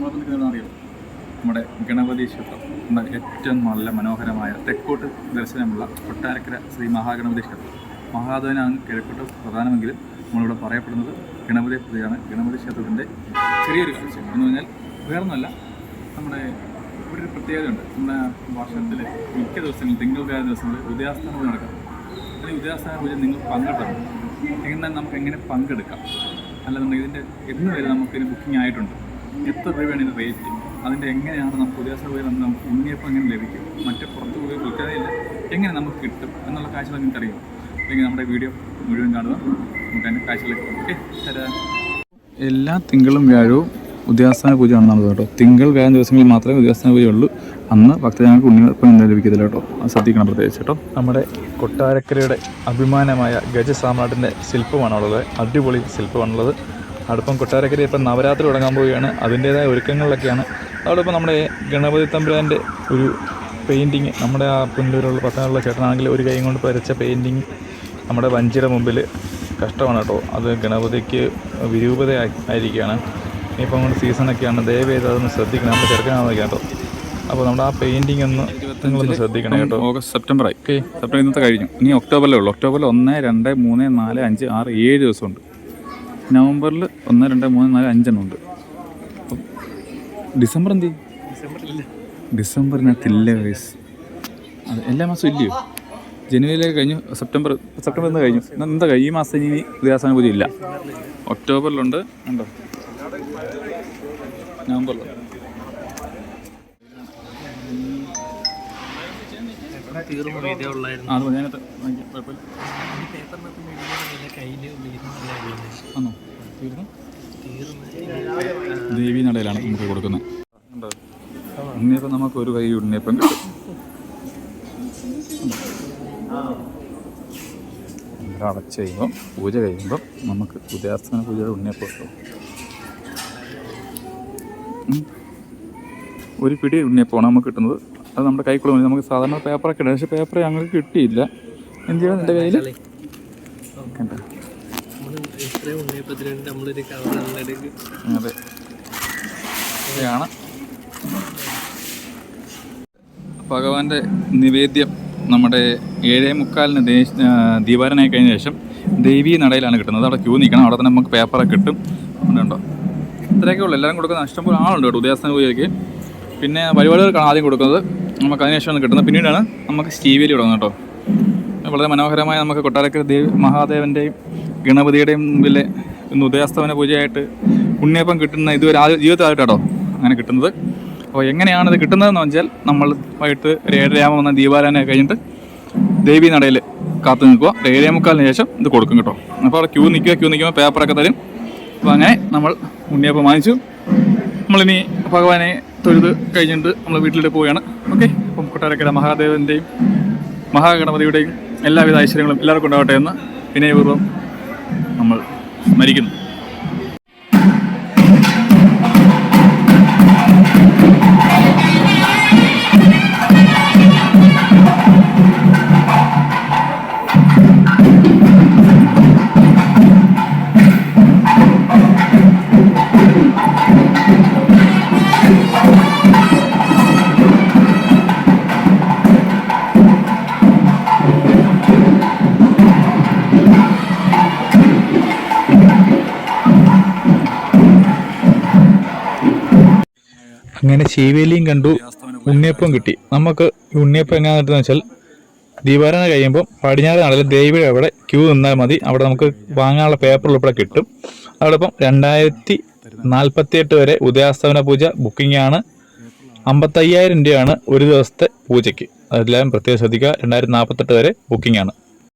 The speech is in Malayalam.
നമ്മളപ്പോൾ നിൽക്കുന്നത് അറിയാം. നമ്മുടെ ഗണപതി ക്ഷേത്രം നമ്മുടെ ഏറ്റവും നല്ല മനോഹരമായ തെക്കോട്ട് ദർശനമുള്ള കൊട്ടാരക്കര ശ്രീ മഹാഗണപതി ക്ഷേത്രം. മഹാദേവനാണ് കിഴക്കോട്ട് പ്രധാനമെങ്കിലും നമ്മളിവിടെ പറയപ്പെടുന്നത് ഗണപതി പ്രതിയാണ് ഗണപതി ക്ഷേത്രത്തിന്റെ ചെറിയൊരു കാഴ്ച എന്ന് പറഞ്ഞാൽ വേറൊന്നുമല്ല നമ്മുടെ ഇവിടെ ഒരു പ്രത്യേകതയുണ്ട്. നമ്മുടെ വർഷത്തിൽ മിക്ക ദിവസങ്ങളിൽ തിങ്കൾ വ്യാഴ ദിവസങ്ങളിൽ ഉദയാസ്ഥാന പൂജ നടക്കാം. അല്ലെങ്കിൽ ഉദയാസ്ഥാന പൂജ നിങ്ങൾ പങ്കെടുക്കണം. എങ്ങനെ നമുക്ക് എങ്ങനെ പങ്കെടുക്കാം? അല്ലെന്നുണ്ടെങ്കിൽ ഇതിന്റെ എന്ന് വരെ നമുക്കിതിന് ബുക്കിംഗ് ആയിട്ടുണ്ട്. എത്ര രൂപയാണ് ഇത് റേറ്റ് അതിന്റെ എങ്ങനെയാണ് നമുക്ക് പുതിയ സൗകര്യം നമുക്ക് നമുക്ക് ഉണ്ണിയപ്പം എങ്ങനെ ലഭിക്കും? മറ്റേ പുറത്ത് പോയി വിൽക്കാതെയില്ല. എങ്ങനെ നമുക്ക് കിട്ടും? എന്നുള്ള കാഴ്ചകൾ നിങ്ങൾക്ക് അറിയാം അല്ലെങ്കിൽ നമ്മുടെ വീഡിയോ മുഴുവൻ കാണുക. നമുക്ക് അതിന്റെ കാഴ്ചകളൊക്കെ ഓക്കെ? തരാം എല്ലാ തിങ്കളും വ്യാഴവും ഉദയാസ്ഥാന പൂജ ആണെന്നാണ് കേട്ടോ. തിങ്കൾ വ്യാഴം ദിവസങ്ങളിൽ മാത്രമേ ഉദയാസ്ഥാന പൂജ ഉള്ളൂ. അന്ന് ഭക്തജനങ്ങൾക്ക് ഉണ്ണിയപ്പം ലഭിക്കത്തില്ല കേട്ടോ. അത് ശ്രദ്ധിക്കണം പ്രത്യേകിച്ച് കേട്ടോ. നമ്മുടെ കൊട്ടാരക്കരയുടെ അഭിമാനമായ ഗജസാമ്രാട്ടിന്റെ ശില്പമാണുള്ളത്. അടിപൊളി ശില്പമാണുള്ളത്. അതോടൊപ്പം കൊട്ടാരക്കര ഇപ്പം നവരാത്രി തുടങ്ങാൻ പോവുകയാണ്. അതിന്റേതായ ഒരുക്കങ്ങളിലൊക്കെയാണ്. അതോടൊപ്പം നമ്മുടെ ഗണപതി തമ്പുരാന്റെ ഒരു പെയിന്റിങ് നമ്മുടെ ആ പുല്ലൂരുള്ള പത്തനുള്ള ചേട്ടനാണെങ്കിൽ ഒരു കൈ കൊണ്ട് വരച്ച പെയിന്റിങ് നമ്മുടെ വഞ്ചിയുടെ മുമ്പിൽ കഷ്ടമാണ് കേട്ടോ. അത് ഗണപതിക്ക് വിരൂപത ആയിരിക്കുകയാണ്. ഇപ്പം അങ്ങോട്ട് സീസണൊക്കെയാണ് ദയവേത് അതൊന്ന് ശ്രദ്ധിക്കണം. നമ്മുടെ ചെറുക്കനാണ് കേട്ടോ. അപ്പോൾ നമ്മുടെ ആ പെയിന്റിങ് ഒന്ന് നിങ്ങളൊന്ന് ശ്രദ്ധിക്കണം കേട്ടോ. ഓഗസ്റ്റ് സെപ്റ്റംബർ ആയി ഓക്കെ സെപ്റ്റംബർ ഇന്നത്തെ കഴിഞ്ഞു. ഇനി ഒക്ടോബറിലേ ഉള്ളൂ. ഒക്ടോബറിൽ ഒന്ന് രണ്ട് മൂന്ന് നാല് അഞ്ച് ആറ് ഏഴ് ദിവസമുണ്ട്. നവംബറിൽ ഒന്ന് രണ്ട് മൂന്ന് നാല് അഞ്ചെണ്ണം ഉണ്ട്. അപ്പം ഡിസംബർ എന്ത് ചെയ്യും? ഡിസംബറിനകത്തില്ല വയസ്സ് അത് എല്ലാ മാസവും ഇല്ലയോ? ജനുവരിയിലേക്ക് കഴിഞ്ഞു സെപ്റ്റംബർ സെപ്റ്റംബർ എന്ന് കഴിഞ്ഞു. എന്താ ഈ മാസം ഇനി ഉദയാസന പൂജ ഇല്ല. ഒക്ടോബറിലുണ്ട് ഉണ്ടോ നവംബറിലുണ്ട് ദേവി നടയിലാണ് നമുക്ക് കൊടുക്കുന്നത്. ഉണ്ണിയപ്പം നമുക്ക് ഒരു കൈ ഉണ്ണിയപ്പം കിട്ടും. അടച്ച് കഴിയുമ്പോൾ പൂജ കഴിയുമ്പോൾ നമുക്ക് ഉദയാസ്തന പൂജയുടെ ഉണ്ണിയപ്പം കിട്ടും. ഒരു പിടി ഉണ്ണിയപ്പമാണ് നമുക്ക് കിട്ടുന്നത്. അത് നമ്മുടെ കൈക്കുള്ള നമുക്ക് സാധാരണ പേപ്പറൊക്കെ ഉണ്ട് പക്ഷേ പേപ്പർ ഞങ്ങൾക്ക് കിട്ടിയില്ല. എന്ത് ചെയ്യണം എന്റെ കയ്യിൽ അതെ. ഇതാണ്. ഭഗവാന്റെ നിവേദ്യം നമ്മുടെ ഏഴേ മുക്കാലിന് ദേശ ദീപാരനായി കഴിഞ്ഞ ശേഷം ദേവീ നടയിലാണ് കിട്ടുന്നത്. അവിടെ ക്യൂ നിൽക്കണം അവിടെ തന്നെ നമുക്ക് പേപ്പറൊക്കെ കിട്ടും. ഉണ്ടോ? ഇത്രയൊക്കെ ഉള്ളൂ. എല്ലാവരും കൊടുക്കുന്ന ഇഷ്ടംപോലെ ആളുണ്ട് കേട്ടോ. ഉദയാസന പൂജയ്ക്ക് പിന്നെ പരിപാടികൾക്കാണ് ആദ്യം കൊടുക്കുന്നത് നമുക്ക് അതിനുശേഷമാണ് കിട്ടുന്നത് പിന്നീടാണ് നമുക്ക് സ്റ്റീവേലി തുടങ്ങുന്നത് കേട്ടോ. വളരെ മനോഹരമായ നമുക്ക് കൊട്ടാരക്കര ദേവി മഹാദേവന്റെയും ഗണപതിയുടെയും മുമ്പിലെ ഇന്ന് ഉദയാസ്തമന പൂജയായിട്ട് ഉണ്ണിയപ്പം കിട്ടുന്ന ഇതുവരെ ആദ്യ ജീവിതത്തിലായിട്ടോ അങ്ങനെ കിട്ടുന്നത്. അപ്പോൾ എങ്ങനെയാണ് ഇത് കിട്ടുന്നതെന്ന് വെച്ചാൽ നമ്മൾ വൈകിട്ട് ഒരു ഏഴരയാമം വന്ന ദീപാരാധന കഴിഞ്ഞിട്ട് ദേവി നടയിൽ കാത്തു നിൽക്കുക. ഏഴേ മുക്കാലിന് ശേഷം ഇത് കൊടുക്കും കേട്ടോ. അപ്പോൾ അവിടെ ക്യൂ നിൽക്കുക ക്യൂ നിൽക്കുമ്പോൾ പേപ്പറൊക്കെ തരും. അപ്പോൾ അങ്ങനെ നമ്മൾ ഉണ്ണിയപ്പം വാങ്ങിച്ചു. നമ്മളിനി ഭഗവാനെ തൊഴുത് കഴിഞ്ഞിട്ട് നമ്മൾ വീട്ടിലേക്ക് പോവുകയാണ്. ഓക്കെ? അപ്പം കൊട്ടാരക്കര മഹാദേവന്റെയും മഹാഗണപതിയുടെയും എല്ലാവിധ ഐശ്വര്യങ്ങളും എല്ലാവർക്കും ഉണ്ടാവട്ടെ എന്ന് വിനയപൂർവം നമ്മൾ സ്മരിക്കുന്നു. അങ്ങനെ ശീവേലിയും കണ്ടു. ഉണ്ണിയപ്പം കിട്ടി. നമുക്ക് ഉണ്ണിയപ്പം എങ്ങനെ കിട്ടുന്ന വെച്ചാൽ ദീപാരാധന കഴിയുമ്പോൾ പടിഞ്ഞാറ് നാളിൽ ദേവിയുടെ അവിടെ ക്യൂ നിന്നാൽ മതി. അവിടെ നമുക്ക് വാങ്ങാനുള്ള പേപ്പർ ഉൾപ്പെടെ കിട്ടും. അതോടൊപ്പം രണ്ടായിരത്തി നാൽപ്പത്തി എട്ട് വരെ ഉദയാസ്തമന പൂജ ബുക്കിംഗ് ആണ്. അമ്പത്തയ്യായിരം രൂപയാണ് ഒരു ദിവസത്തെ പൂജയ്ക്ക്. അതെല്ലാം പ്രത്യേകം ശ്രദ്ധിക്കുക. രണ്ടായിരത്തി നാൽപ്പത്തെട്ട് വരെ ബുക്കിംഗ് ആണ്.